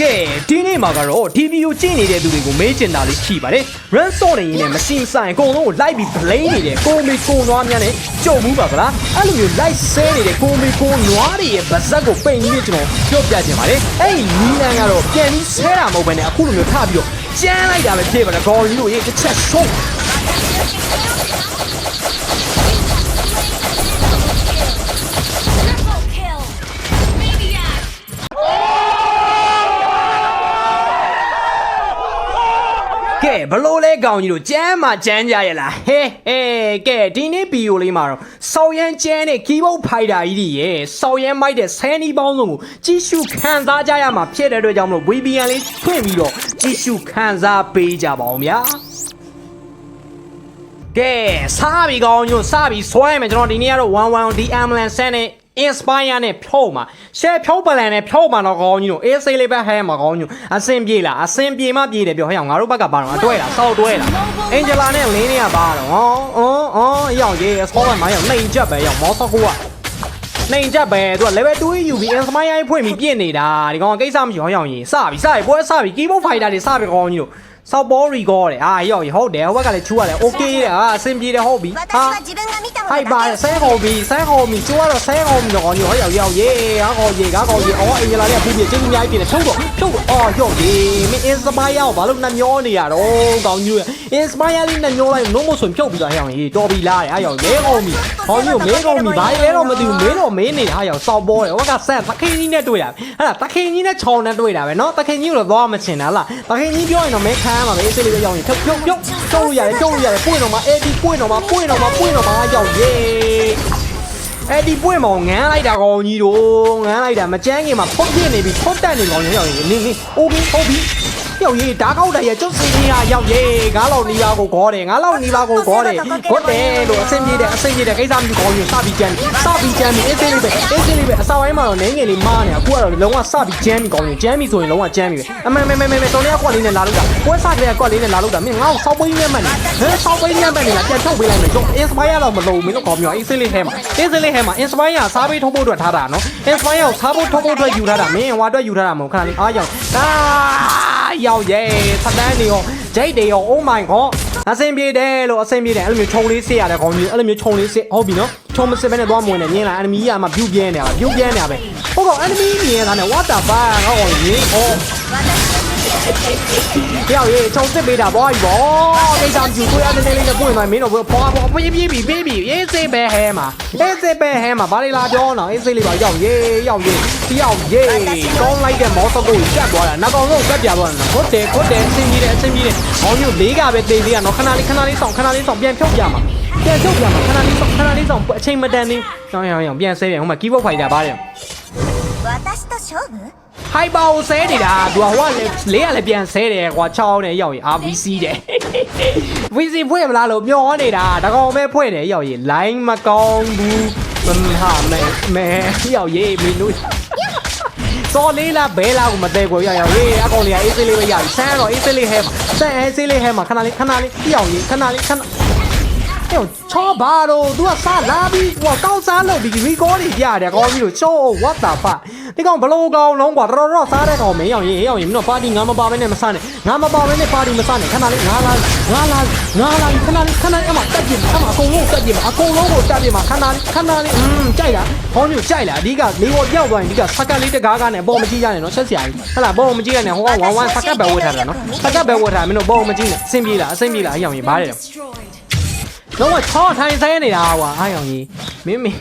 ကဲဒီနေ့မှာကတော့ TV ကိုကြည့်နေတဲ့သူတွေကိုမေးချင်တာလေးရှိပါတယ် run ဆော့နေရင်လည်းမစင်ဆိုင်အကုန်လုံးကိုလိုက်ပြီး play နေတဲ့ကိုမီကိုနွားများနဲ့ကြုံမှုပါဗလားအဲ့လိုမျိုး live ဆဲနေတဲ့ကိုမီကိုနွားတွေရဲ့ဗဇက်ကိုပိန်ပြီးကျွန်တော်ပြောပြချင်ပါတယ်အဲ့ဒီနီးလန်းကတော့ပြန်ပြီးဆဲတာမဟုတ်ဘဲနဲ့အခုလိုမျိုးထပြီးတော့ကျန်းလိုက်တာပဲဖြစ်ပါတယ်ဂေါ်ကြီးတို့ရဲ့တစ်ချက်ရှုံး ဘလို့လဲကောင်ကြီးတို့ကျမ်းမှာကျမ်းကြရလားဟဲဟဲကဲဒီနေ့ဗီဒီယိုလေးမှာတော့ဆောက်ရမ်းကျမ်းတဲ့ keyboard fighter ကြီးတွေရဲ့ဆောက်ရမ်းမိုက်တဲ့ဆန်းဒီပေါင်းစုံကိုကြည့်ရှုခံစားကြရမှာဖြစ်တဲ့အတွက်ကြောင့်မလို့ VPN လေးဖွင့်ပြီးတော့ကြည့်ရှုခံစားပေးကြပါအောင်ဗျာကဲစားပြီကောင်ကြီးတို့စားပြီဆွဲမယ်ကျွန်တော်ဒီနေ့ကတော့11 D ambulance ဆန်းနဲ့ inspire နဲ့ဖြုတ်မှာ share ဖြုတ်ပလန်နဲ့ဖြုတ်မှာတော့ကောင်းကြီးတို့ AC လေးပဲဟဲမှာကောင်းကြီးအစင်ပြေလားအစင်ပြေမှပြေတယ်ပြောဟဲ့အောင်ငါတို့ဘက်ကပါတော့အတွဲလားစောက်တွဲလားအင်ဂျလာနဲ့လင်းနေရပါတော့ဟောအော်အော်ရောက်ရေးဆောင်းမိုင်းရောက်နှိမ်ချက်ပဲရောက်မောဆော့ကူကနှိမ်ချက်ပဲသူက level 2 UV inspire ဖွင့်ပြီးပြင့်နေတာဒီကောင်ကိစ္စမရှိဟောရောက်ရေးစပြီစပြီပွဲစပြီ keyboard fighter တွေစပြီကောင်းကြီးတို့ ဆောက်ပေါ်ရီကောတဲ့အာရောဟုတ်တယ်ဟိုဘက်ကလည်းချူရတယ်โอเคတဲ့အာအဆင်ပြေတယ်ဟုတ်ပြီဟာဟိုက်ပါဆဲဟော်ပြီဆဲဟော်ပြီချူရတော့ဆဲဟော်ပြီတော့ဟောရောက်ရောက်ရေဟာဟော်ရေကားကော်ရေအော်အင်ဂျလာလေးကပူပြေချင်းအများကြီးပြေတယ်ထုတ်တော့ထုတ်တော့အော်ရော့ရေမင်းအင်စပါယာကိုဘာလို့နှမျောနေရတော့ကောင်းညူအင်စပါယာလေးနှမျောလိုက်လုံးမဆွင်ဖြုတ်ပြီးတော့ဟောင်ရေတော်ပြီလားတဲ့အာရောလဲကုန်ပြီဟောညူမဲကုန်ပြီဘာလဲတော့မသိဘူးမဲတော့မဲနေတာဟာရောက်ဆောက်ပေါ်တယ်ဟောကဆန်သခင်ကြီးနဲ့တွေ့တာအဲ့ဒါသခင်ကြီးနဲ့ချောင်းနဲ့တွေ့တာပဲเนาะသခင်ကြီးကိုတော့သွားမချင်တာလားသခင်ကြီးပြောရင်တော့မဲခံမ်းမှာပဲအေးစိလေးပဲရောက်ရင်ဖြုတ်ဖြုတ်ဖြုတ်ကျုပ်ရတယ်ကျုပ်ရတယ်ပွင့်တော့မှာအေးဒီပွင့်တော့မှာပွင့်တော့မှာပွင့်တော့မှာရောက်ရေးအဲ့ဒီပွင့်မောင်ငန်းလိုက်တာကောင်ကြီးတို့ငန်းလိုက်တာမကြမ်းခင်မှာဖုတ်ပြနေပြီဖုတ်တက်နေကောင်ကြီးရောက်ရင်နင်းနင်းအိုးပြီးဟုတ် ပြီရောက်ရေးဓာကောက်တရကျုပ်စီကြီးကရောက်ရေးငါးလောက်နီးပါးကိုခေါ်တယ်ငါးလောက်နီးပါးကိုခေါ်တယ်ဂွတ်တယ်လို့အဆင်ပြေတယ်အဆင်ပြေတယ်ကိစ္စမရှိကောင်ကြီးစပြီးကြမ်းစပြီးကြမ်းပြီးအေးစေးလေးပဲအေးစေးလေးပဲအစာပိုင်းမှာတော့နင်းငယ်လေးမားနေအခုကတော့လုံးဝစပြီးကြမ်းပြီးကောင်ကြီးကြမ်းပြီးဆိုရင်လုံးဝကြမ်းပြီးပဲအမေမေမေမေတော်လေးကွက်လေးနဲ့လာလို့တာပွဲစားကလေးကွက်လေးနဲ့လာလို့တာမင်းငါ့ကိုစောက်ပိန်းနဲ့မှတ်နေဟဲစောက်ပိန်းနဲ့မှတ်နေတာပြန်ထုတ်ပေးလိုက်မယ်ကျုပ် inspire တော့မလုံးမင်းတို့ကောင်းမြောအေးစေးလေးထဲမှာအေးစေးလေးထဲမှာ inspire စားပေးထုတ်ဖို့အတွက်ထားတာနော် inspire ကိုစားဖို့ထုတ်ဖို့အတွက်ယူထားတာမင်းဟွာအတွက်ယူထားတာမဟုတ်ခဏလေးအားရောက်အာ ရောက်ရဲ့သတန်းနေရောဂျိတ်တွေရော oh my god အဆင်ပြေတယ်လို့အဆင်ပြေတယ်အဲ့လိုမျိုးခြုံလေးစစ်ရတယ်ကောင်းကြီးအဲ့လိုမျိုးခြုံလေးစစ်ဟုတ်ပြီနော်ခြုံမစစ်ဘဲနဲ့သွားမဝင်နဲ့မြင်လား enemy ကမှပြုတ်ပြဲနေတာပါပြုတ်ပြဲနေတာပဲဟုတ်ကော enemy မြင်ရတာနဲ့ what the fuck ဟောရေးဟောတယော ။ကြောက်ရေချုံစစ်ပေးတာဘောကြီးဘော။နေဆောင်ကျူကိုရတဲ့နေလေးနဲ့ပွင့်မှမင်းတို့ဘောဘောဘောပြေးပြေးပြီပြေးပြီအေးစေးပဲဟဲမှာ။အေးစေးပဲဟဲမှာဘာလေးလာပြောနော်အေးစေးလေးပါရောက်ရေရောက်ရေရောက်ရေကောင်းလိုက်တဲ့မောတော့ကိုကြက်သွားတာနောက်ကောင်တော့ကြက်ပြသွားတာဟုတ်တယ်ဟုတ်တယ်အဆင်ပြေတယ်အဆင်ပြေတယ်။ဘောင်းမျိုးလေးကပဲတိတ်လေးကနော်ခဏလေးခဏလေးဆောင်ခဏလေးဆောင်ပြန်ဖြုတ်ပြမှာ။ပြန်ဖြုတ်ပြမှာခဏလေးဆောင်ခဏလေးဆောင်အချိန်မတန်သေး။ရောင်းရောင်းရောင်းပြန်ဆဲပြန်ဟိုမှာ keyboard fighter ပါတယ်။ ဟိုက်ပါကိုဆဲနေတာသူကဟိုကလည်းလေးကလည်းပြန်ဆဲတယ်ကွာချောင်းနဲ့ရောက်ရင် RVC တယ် VC ဖွင့်မလားလို့မျောနေတာတကောင်ပဲဖွင့်တယ်ရောက်ရင် line မကောင်းဘူးမဟာမဲမဲရောက်ရေးမင်းတို့စော်လေးလားဘဲလားကိုမသေးကိုရောက်ရောက်ရေးအကောင်လေးကအေးသေးလေးပဲရပြီဆန်းတော့အေးသေးလေးဟဲမှာဆန်းအေးသေးလေးဟဲမှာခဏလေးခဏလေးရောက်ရေးခဏလေးခဏ အဲ့ချောဘာတော့ तू ကစလာပြီးဟိုကောက်စားလုပ်ပြီး record တွေပြရတယ်ကောင်းပြီးတော့ချော what the fuck ဒီကောင်ဘလို့ကောင်လုံးကွာတော်တော်စားတဲ့ကောင်မင်းအောင်ရင်အေးအောင်ရင်မင်းတို့ပါတီငါမပါဘဲနဲ့မစားနဲ့ငါမပါဘဲနဲ့ပါတီမစားနဲ့ခဏလေးငါလာငါလာငါလာခဏလေးခဏလေးအမတက်ပြင်အမအကုန်လုံးတက်ပြင်အကုန်လုံးကိုတက်ပြင်မှာခဏလေးခဏလေးอืมကြိုက်လားကောင်းမျိုးကြိုက်လားအဓိကနေပေါ်ပြောက်သွားရင်ဒီကစကတ်လေးတကားကနဲ့ပေါ်မကြည့်ရနဲ့နော်ဆက်စရာကြီးဟလာပေါ်မကြည့်ရနဲ့ဟိုက1 1စကတ်ပဲဝတ်ထားတာနော်စကတ်ပဲဝတ်ထားမင်းတို့ပေါ်မကြည့်နဲ့အဆင်ပြေလားအဆင်ပြေလားအေးအောင်ရင်ဘာလဲ လုံးဝချောထိုင်ဆဲနေတာကွာအားရောင်ကြီးမင်းမင်း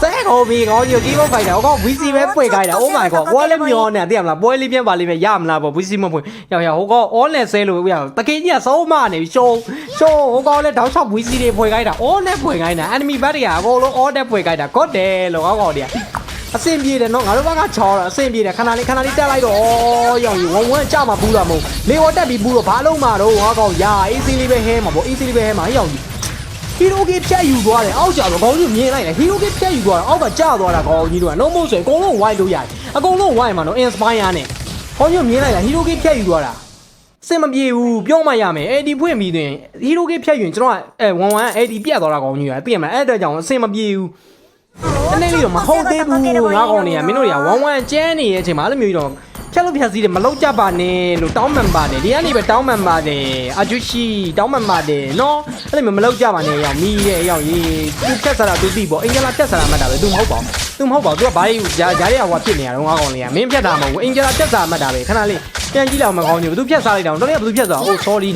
ဆဲတော်ပြီကောယူကီးဘုတ်ဖိုက်တာဟောကော VC ပဲပွင့်ခိုင်းတာ Oh my god ဘွားလည်းမျောနေသိရမလားပွဲလေးပြန်ပါလိမ့်မယ်ရမလားပေါ့ VC မပွင့်ရောက်ရောက်ဟောကော all နဲ့ဆဲလို့ရတကင်းကြီးကဆုံးမနေပြီရှုံးရှုံးဟောကောလည်းတောက်ချောက် VC တွေပွင့်ခိုင်းတာ all နဲ့ပွင့်ခိုင်းတာ enemy ဘက်တွေကအကုန်လုံး all နဲ့ပွင့်ခိုင်းတာ god တယ်လို့ဟောကောတွေက အဆင်ပြေတယ်နော်ငါတို့ဘက်ကချောတော့အဆင်ပြေတယ်ခဏလေးခဏလေးတက်လိုက်တော့ရောင်ကြီးဝုံဝန်းကြမှာဘူးလားမဟုတ်လေဝတက်ပြီးဘူးတော့ဘာလုံးမှာတော့ဟောကောင်းရာ easy လေးပဲဟဲမှာပေါ့ easy လေးပဲဟဲမှာရောင်ကြီးဟီရိုဂေဖြတ်ယူသွားတယ်အောက်ကျတော့ခေါင်းကြီးမြင်လိုက်တယ်ဟီရိုဂေဖြတ်ယူသွားတယ်အောက်ကကျသွားတာခေါင်းကြီးတို့ကလုံးမဆိုရင်အကုန်လုံးဝိုင်းလို့ရတယ်အကုန်လုံးဝိုင်းမှာနော် inspire နဲ့ခေါင်းကြီးမြင်လိုက်တာဟီရိုဂေဖြတ်ယူသွားတာစင်မပြေဘူးပြောမှရမယ်အဲ့ဒီဖွင့်ပြီး then ဟီရိုဂေဖြတ်ယူရင်ကျွန်တော်ကအဲဝန်ဝန်အဲ့ဒီပြတ်သွားတာခေါင်းကြီးကသိရမလားအဲ့အတွက်ကြောင့်အစင်မပြေဘူး တနေ့လေးတော့မဟုတ်သေးဘူးငါကောင်တွေကမင်းတို့တွေကဝမ်ဝမ်ကျန်းနေတဲ့အချိန်မှာအဲ့လိုမျိုးတော့ဖြတ်လို့ဖြတ်စည်းတယ်မလောက်ကြပါနဲ့လို့တောင်းမှန်ပါတယ်ဒီကနေပဲတောင်းမှန်ပါတယ်အဂျူရှိတောင်းမှန်ပါတယ်နော်အဲ့လိုမျိုးမလောက်ကြပါနဲ့ရောက်မီးရဲ့ရောက်ရေးသူဖြတ်စားတာသူသိပေါ့အင်ဂျလာဖြတ်စားတာမှတ်တာပဲသူမဟုတ်ပါဘူးသူမဟုတ်ပါဘူးသူကဘာကြီးဂျာဂျာတွေကဟိုဖြစ်နေတာတော့ငါကောင်လေးကမင်းဖြတ်တာမဟုတ်ဘူးအင်ဂျလာဖြတ်စားမှတ်တာပဲခဏလေးပြန်ကြည့်လောက်မကောင်းဘူးဘသူဖြတ်စားလိုက်တာတော်တော်ဘသူဖြတ်စားအိုး sorry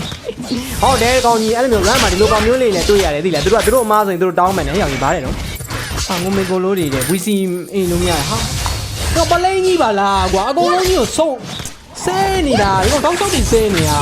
ဟုတ်တယ်ကောင်ကြီးအဲ့လိုမျိုး run မှာဒီလိုကောင်မျိုးလေးနဲ့တွေ့ရတယ်သိလားသူတို့ကသူတို့အမားဆိုရင်သူတို့တောင်းမှန်တယ်ရောက်ရေးပါတယ်နော် ဟာငုံမေကိုလိုတွေတဲ့ VC အင်းလုံးများဟာတော့ပလိန်ကြီးပါလားကွာအကုန်လုံးကြီးကိုဆုံးဆဲနေတာဒီကောင်တောင်းချောက်တင်ဆဲနေတာ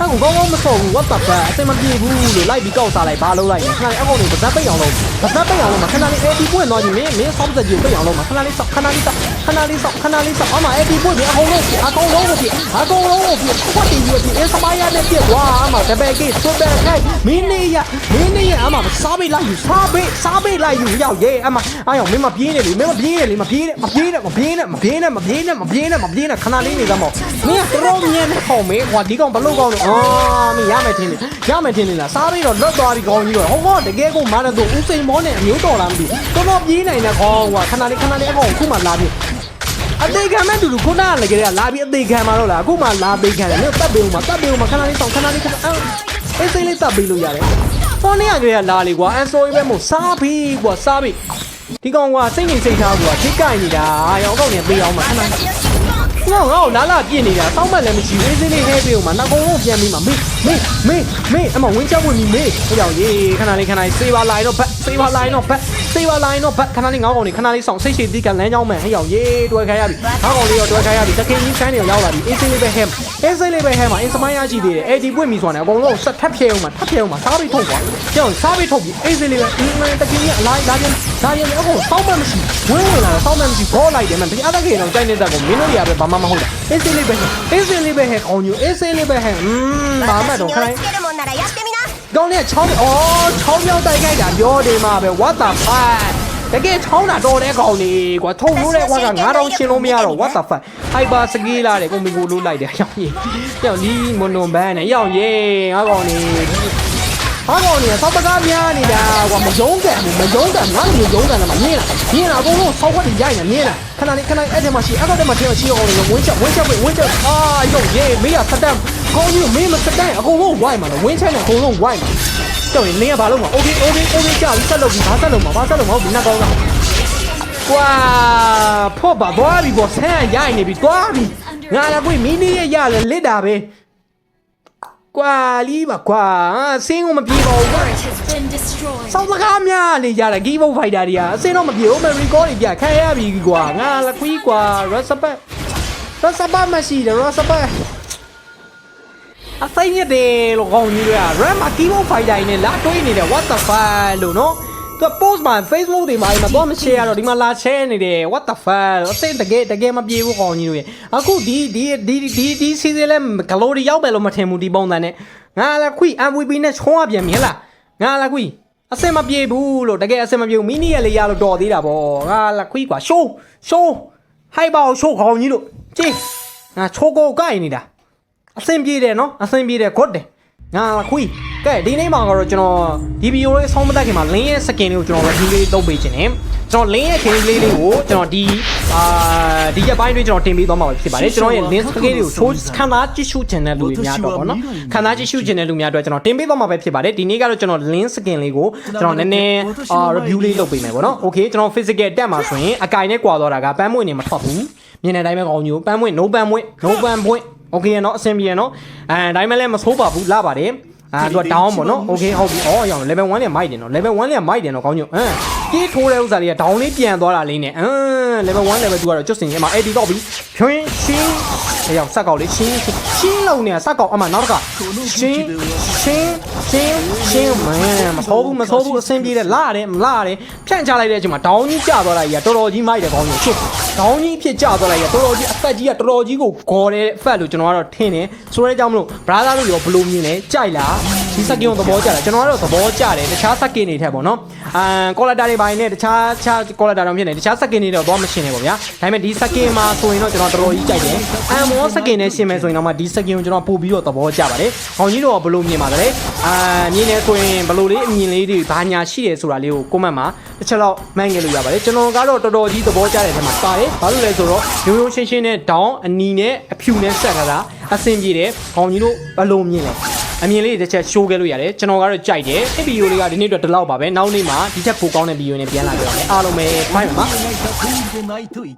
အဲ့ကောင်ကောင်းကောင်းမဆုံးဘူး what the fuck အစင်မပြေဘူးလို့လိုက်ပြီးကောက်စားလိုက်ဘာလုပ်လိုက်လဲခဏလေးအကောင်တွေဗဇက်ပိတ်အောင်လုပ်ဗဇက်ပိတ်အောင်လုပ်မှာခဏလေး AD ပွင့်သွားပြီမင်းမင်းဆောင်းစက်ကြီးကိုပိတ်အောင်လုပ်မှာခဏလေးဆောက်ခဏလေးဆောက်ခဏလေးဆောက်ခဏလေးဆောက်အမ AD ပွင့်ပြီအကုန်လုံးအကုန်လုံးကိုပြအကုန်လုံးကိုပြကွက်တင်ပြီးပြီအစမိုင်းရတဲ့ပြကွာအမတပည့်ကြီးစွတ်တဲ့ခိုင်မင်းနေရမင်းနေရအမစားပိတ်လိုက်ယူစားပိတ်စားပိတ်လိုက်ယူရောက်ရဲအမအားရောက်မင်းမပြေးနေလေမင်းမပြေးနေလေမပြေးနဲ့မပြေးနဲ့မပြေးနဲ့မပြေးနဲ့မပြေးနဲ့မပြေးနဲ့မပြေးနဲ့ခဏလေးနေသမောမင်းကတော်မြင်နေဟောမေကွာဒီကောင်ဘလို့ကောင်းလဲအာမင်းရမယ်ထင်တယ်ရမယ်ထင်တယ်လားစားပြီးတော့လွတ်သွားပြီကောင်းကြီးတော့ဟောဟောတကယ်ကိုမာရတော့ဦးစိန်မောနဲ့အမျိုးတော်လားမသိဘူးတော်တော်ပြေးနိုင်တဲ့ကောင်းကွာခဏလေးခဏလေးအကောင်ခုမှလာပြီအသေးခံမဲ့တူတူခုနကလည်းကြရလာပြီးအသေးခံမှာတော့လားအခုမှလာသေးခံတယ်မင်းတတ်ပေးဦးမှာတတ်ပေးဦးမှာခဏလေးဆောင်ခဏလေးခဏအေးစိတ်လေးတတ်ပေးလို့ရတယ်ဟောနေရကြရလာလေကွာအန်ဆိုရီပဲမို့စားပြီးကွာစားပြီးဒီကောင်ကစိတ်ငြိမ်စိတ်ထားကွာထိကိုက်နေတာရောအကောင်နဲ့ပေးအောင်မှာခဏ ငါငါ့ကိုလာလာပြစ်နေတာစောင်းမက်လည်းမရှိဘူးအေးစင်းလေးဟဲပေးဦးမှာနောက်ကုန်လုံးပြန်ပြီးမှာမေးမေးမေးမေးအမဝင်းချက်ဝင်ပြီးမေးဟိုကြောင့်ရေးခဏလေးခဏလေးစေးပါလာရင်တော့ဘက်စေးပါလာရင်တော့ဘက် စေးပါလာရင်တော့ဘက်ခဏလေးငါးကောင်လေးခဏလေးဆောင်စိတ်ရှိသီးကလမ်းကြောင်းမဲ့ဟဲ့ကြောင့်ရေးတွဲခိုင်းရပြီငါးကောင်လေးရောတွဲခိုင်းရပြီတခင်ကြီးဆိုင်တွေရောက်လာပြီအေးစင်းလေးပဲဟဲအေးစင်းလေးပဲဟဲမှာအင်စမိုင်းရရှိသေးတယ်အေဒီပွင့်ပြီဆိုတာနဲ့အကုန်လုံးဆက်ထပ်ဖြဲအောင်မှာထပ်ဖြဲအောင်မှာစားပြီးထုတ်သွားကြောင့်စားပြီးထုတ်ပြီးအေးစင်းလေးပဲအင်းမန်တခင်ကြီးအလိုက်လာပြန်လာပြန်အကုန်စောင်းမမရှိဝင်းဝင်လာစောင်းမမရှိဘောလိုက်တယ် man ဒီအသက်ကြီးတော့ကြိုက်နေတဲ့ကောင်မင်းတို့ရပဲဘာမှမဟုတ်တာအေးစင်းလေးပဲအေးစင်းလေးပဲဟဲကောင်းညူအေးစင်းလေးပဲဟဲอืมဘာမှတော့ခိုင်း ကောင်းလေးချောင်းအော်ချောင်းမြောက်တိုက်ခိုက်တာပြောတယ်မှာပဲ what the fuck တကယ်ချောင်းတာတော်တဲ့ကောင်လေးကွာထုံလို့တဲ့ကွာက9000ချင်းလို့မရတော့ what the fuck ဟိုက်ပါစကီးလာတယ်ကိုမီကိုလို့လိုက်တယ်ရောက်ကြီးရောက်လီမွန်နွန်ဘန်းနဲ့ရောက်ရေးငါကောင်လေးဟာကောင်လေးဆောက်ပကားများနေတာကွာမယုံကန်ဘူးမယုံကန်ငါမျိုးယုံကန်တယ်မမြင်လားမြင်လားအကုန်လုံးဆောက်ခွက်တွေရိုက်နေမြင်လားခဏလေးခဏလေးအဲ့ဒီမှာရှိအဲ့ဒီမှာထင်းရှိအောင်လို့ဝင်းချက်ဝင်းချက်ဝင်းချက်အာရောက်ရေးမေးရစတန် ကောင်းကြီးမေးမစတန်အကုန်လုံးဝိုင်းမှာလို့ဝင်းချက်နဲ့အကုန်လုံးဝိုင်းမှာတော့ရင်မင်းကဘာလုပ်မှာ okay okay okay ကြာပြီဆက်လုပ်ပြီဘာဆက်လုပ်မှာဘာဆက်လုပ်မှာဟုတ်ပြီနှက်ကောင်းလားကွာဖော့ပါသွားပြီပေါ့ဆန်းရိုက်နေပြီသွားပြီငါလည်းကွမင်းနေရရလဲလစ်တာပဲကွာလီးပါကွာဆင်းကိုမပြေပါဘူးကွာ has been destroyed စောင်းစကားများနေကြတာ give up fighter တွေကအစင်းတော့မပြေဘူး memory call တွေပြခံရပြီကွာငါလည်းခွီးကွာ respect respect မရှိတယ် respect အစိမ့်ရတယ်လို့ကောင်းကြီးတွေက RAM မှာ keyboard fighter တွေနဲ့လာတွေးနေတယ် what the fuck လို့နော်သူ post မှာ Facebook တွေမှာတော့မ share ရတော့ဒီမှာလာ share နေတယ် what the fuck အစိမ့်တကယ်တကယ်မပြေဘူးကောင်းကြီးတွေအခုဒီဒီဒီဒီဒီ season လဲ glory ရောက်ပဲလို့မထင်ဘူးဒီပုံစံနဲ့ငါလည်းခွိ MVP နဲ့ချုံးရပြန်မြင်လားငါလည်းခွိအစင်မပြေဘူးလို့တကယ်အစင်မပြေဘူးမီနီရလေးရလို့တော်သေးတာဗောငါလည်းခွိကွာ show show ဟိုက်ပါအောင် show ကောင်းကြီးလို့ကြည့်ငါချိုးကိုကိုက်နေတာ အဆင်ပြေတယ်နော်အဆင်ပြေတယ် good တယ်ငါခွီးကဲဒီနေ့မှာကတော့ကျွန်တော်ဒီဗီဒီယိုလေးဆောင်းမတက်ခင်မှာ link ရဲ့ skin လေးကိုကျွန်တော် review လေးလုပ်ပေးခြင်းနဲ့ကျွန်တော် link ရဲ့ skin လေးလေးကိုကျွန်တော်ဒီအာဒီရက်ပိုင်းတွင်းကျွန်တော်တင်ပေးသွားမှာဖြစ်ပါတယ်ကျွန်တော်ရဲ့ link skin လေးကိုချိုးခံစားကြည့်ရှုခြင်းတဲ့လူတွေများတော့ပေါ့နော်ခံစားကြည့်ရှုခြင်းတဲ့လူများအတွက်ကျွန်တော်တင်ပေးသွားမှာပဲဖြစ်ပါတယ်ဒီနေ့ကတော့ကျွန်တော် link skin လေးကိုကျွန်တော်နည်းနည်းအာ review လေးလုပ်ပေးမယ်ပေါ့နော် okay ကျွန်တော် physical တက်မှာဆိုရင်အကင်နဲ့ကွာသွားတာကပန်းမွေနေမထွက်ဘူးမြင်တဲ့အတိုင်းပဲကောင်းမျိုးပန်းမွေ no ပန်းမွေ no ပန်းမွေ โอเคเนาะအဆင်ပြေเนาะအဲဒါမှလည်းမဆိုးပါဘူးလာပါတယ်အာသူက down ပေါ့နော်โอเคဟုတ်ပြီဩရောင် level 1နဲ့မိုက်တယ်နော် level 1နဲ့မိုက်တယ်နော်ကောင်းညွန့်အမ်ပြေးထိုးတဲ့ဥစ္စာတွေက down လေးပြန်သွားတာလေးနဲ့အမ် level 1 level 2ကတော့ကျွတ်စင်ရမှာ AD တော့ပြီဖြွင်းရှင်းအရောက်စက်ကောက်လေးရှင်းရှင်းလုံးနေစက်ကောက်အမှနောက်ကရှင်းရှင်း ရှင်းရှင်းမန်မဆိုးဘူးမဆိုးဘူးအဆင်ပြေတယ်လာတယ်မလာတယ်ဖြန့်ချလိုက်တဲ့အချိန်မှာ down ကြီးကျသွားတာကြီးကတော်တော်ကြီးမိုက်တယ်ကောင်းညွန့်ရှင်း down ကြီးဖြစ်ကျသွားတာကြီးကတော်တော်ကြီးအသက်ကြီးကတော်တော်ကြီးကိုဂေါ်တယ် fat လို့ကျွန်တော်ကတော့ထင်တယ်ဆိုတဲ့ကြောင့်မလို့ brother တို့ရောဘယ်လိုမြင်လဲကြိုက်လား ဒီစကင်ကိုသဘောကျတယ်ကျွန်တော်ကတော့သဘောကျတယ်တခြားစကင်တွေထက်ပေါ့နော်အာကောလာတာတွေပိုင်းနဲ့တခြားတခြားကောလာတာတော့ဖြစ်နေတခြားစကင်တွေတော့သွားမရှင်းနေပေါ့ဗျာဒါပေမဲ့ဒီစကင်မှာဆိုရင်တော့ကျွန်တော်တော်တော်ကြီးကြိုက်တယ်အမ်မောစကင်နဲ့ရှင်းမယ်ဆိုရင်တော့မှဒီစကင်ကိုကျွန်တော်ပို့ပြီးတော့သဘောကျပါတယ်ဟောင်ကြီးတို့ကဘယ်လိုမြင်ပါသလဲအာမြင်နေဆိုရင်ဘယ်လိုလေးအမြင်လေးတွေဘာညာရှိတယ်ဆိုတာလေးကိုကွန်မန့်မှာတစ်ချက်တော့မှန်းခဲ့လို့ရပါတယ်ကျွန်တော်ကတော့တော်တော်ကြီးသဘောကျတဲ့ထဲမှာပါတယ်ဘာလို့လဲဆိုတော့ရိုးရိုးရှင်းရှင်းနဲ့ဒေါင်းအနီနဲ့အဖြူနဲ့ဆက်ထားတာအဆင်ပြေတယ်ဟောင်ကြီးတို့ဘယ်လိုမြင်လဲ အမြင်လေးတစ်ချက်ရှိုးခဲ့လို့ရတယ်ကျွန်တော်ကတော့ကြိုက်တယ်ဒီဗီဒီယိုလေးကဒီနေ့အတွက်ဒီလောက်ပါပဲနောက်နေ့မှာဒီချက်ပိုကောင်းတဲ့ဗီဒီယိုနဲ့ပြန်လာကြပါမယ်အားလုံးပဲဖိုင်ပါ